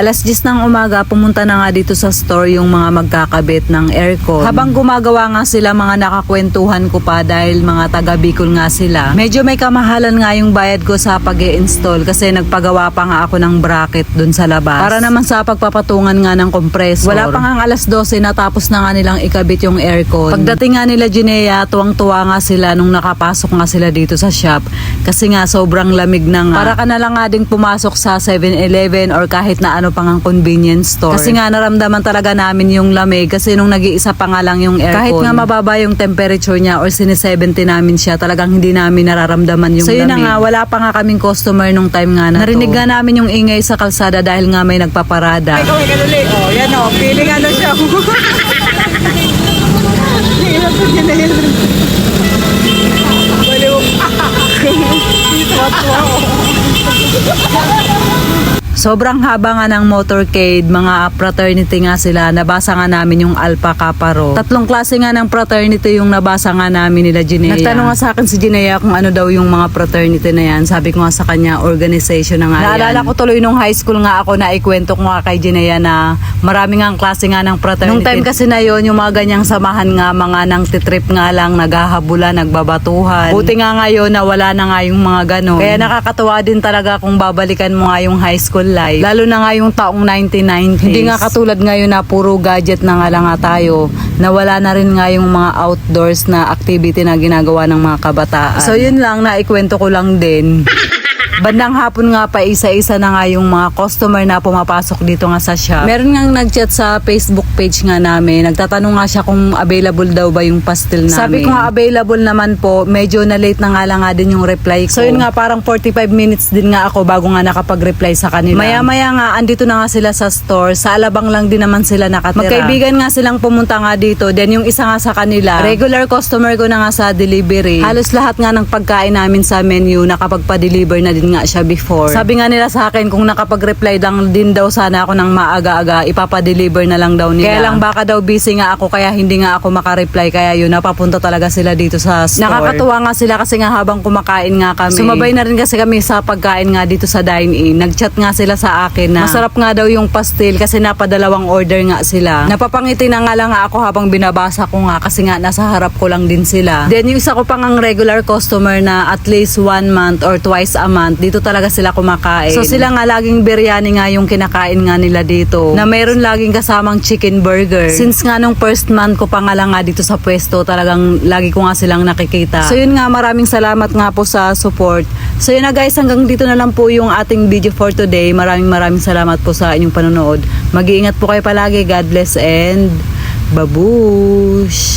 Alas 10 ng umaga, pumunta na nga dito sa store yung mga magkakabit ng aircon. Habang gumagawa nga sila, mga nakakwentuhan ko pa dahil mga taga Bicol nga sila. Medyo may kamahalan nga yung bayad ko sa pag install kasi nagpagawa pa nga ako ng bracket dun sa labas. Para naman sa pagpapatungan nga ng compressor. Wala pa nga alas 12, natapos na nga nilang ikabit yung aircon. Pagdating nga nila Ginea, tuwang-tuwa nga sila nung nakapasok nga sila dito sa shop. Kasi nga sobrang lamig na nga. Para ka na lang nga ding pumasok sa 7-Eleven or kahit na ano pang ang convenience store. Kasi nga naramdaman talaga namin yung lamig kasi nung nag-iisa pa nga lang yung aircon. Kahit nga mababa yung temperature niya or sine-70 namin siya, talagang hindi namin nararamdaman yung so, yun na lamig. nga, wala pa nga kaming customer nung time nga na Narinig nga namin yung ingay sa kalsada dahil nga may nagpaparada. Ay kadali. Oh, yan oh. Feeling ano siya. Hirap na yun na yun. Baliw. Oh. Sobrang haba nga ng motorcade, mga fraternity nga sila. Nabasa nga namin yung Alpha Kappa Rho. Tatlong klase nga ng fraternity yung nabasa nga namin nila Ginea. Nagtanong nga sa akin si Ginea kung ano daw yung mga fraternity na yan. Sabi ko nga sa kanya, organization na nga Naalala ko tuloy nung high school nga ako na ikwento ko nga kay Ginea na marami nga ang klase nga ng fraternity. Nung time kasi na yon yung mga ganyang samahan nga, mga nang titrip nga lang, naghahabula, nagbabatuhan. Buti nga ngayon na wala na nga yung mga ganon. Kaya nakakatuwa din talaga kung babalikan mo nga yung high school life. Lalo na nga yung taong 1990s. Hindi nga katulad ngayon na puro gadget na nga lang nga tayo. Na wala na rin nga yung mga outdoors na activity na ginagawa ng mga kabataan. So yun lang, naikwento ko lang din. Bandang hapon nga pa isa-isa na nga yung mga customer na pumapasok dito nga sa shop. Meron nga nag-chat sa Facebook page nga namin. Nagtatanong nga siya kung available daw ba yung pastel namin. Sabi ko nga available naman po. Medyo na late na nga lang nga din yung reply ko. So yun nga parang 45 minutes din nga ako bago nga nakapag-reply sa kanila. Maya-maya nga andito na nga sila sa store. Sa Alabang lang din naman sila nakatira. Magkaibigan nga silang pumunta nga dito. Then yung isa nga sa kanila, regular customer ko na nga sa delivery. Halos lahat nga ng pagkain namin sa menu nakapagpa-deliver na din nga siya before. Sabi nga nila sa akin kung nakapag-reply lang din daw sana ako ng maaga-aga, ipapa-deliver na lang daw nila. Kaya lang baka daw busy nga ako kaya hindi nga ako makareply kaya yun napapunta talaga sila dito sa store. Nakakatuwa nga sila kasi nga habang kumakain nga kami. Sumabay na rin kasi kami sa pagkain nga dito sa dine-in. Nag-chat nga sila sa akin na masarap nga daw yung pastil kasi napadalawang order nga sila. Napapangiti na nga lang ako habang binabasa ko nga kasi nga nasa harap ko lang din sila. Then yung isa ko pang ang regular customer na at least one month or twice a month, dito talaga sila kumakain. So sila nga laging biryani nga yung kinakain nga nila dito. Na meron laging kasamang chicken burger. Since nga nung first month ko pa nga lang nga dito sa pwesto, talagang lagi ko nga silang nakikita. So yun nga, maraming salamat nga po sa support. So yun na guys, hanggang dito na lang po yung ating video for today. Maraming maraming salamat po sa inyong panonood. Mag-iingat po kayo palagi. God bless and babush!